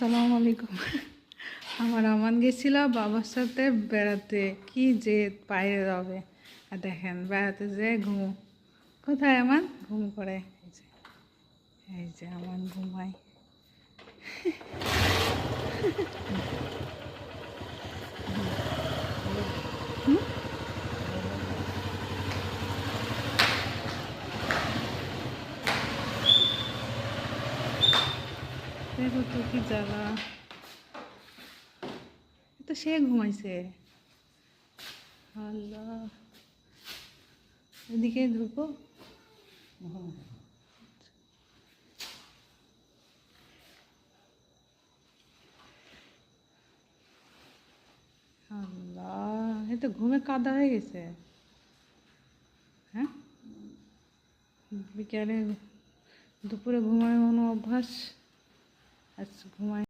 সালাম আলাইকুম। আমার আমান গেছিল বাবার সাথে বেড়াতে। কি যে বাইরে যাবে। আর দেখেন, বেড়াতে যে ঘুম। কোথায় আমান? ঘুম করে। এই যে এই যে আমান ঘুমায়। দেখো তো কি জ্বালা। তো সে ঘুমাইছে। আল্লাহ। এদিকে ঢুকো। আল্লাহ, এ তো ঘুমে কাদা হয়ে গেছে। হ্যাঁ? বিকালে দুপুরে ঘুমায় কোনো অভ্যাস? আজ ঘুমায়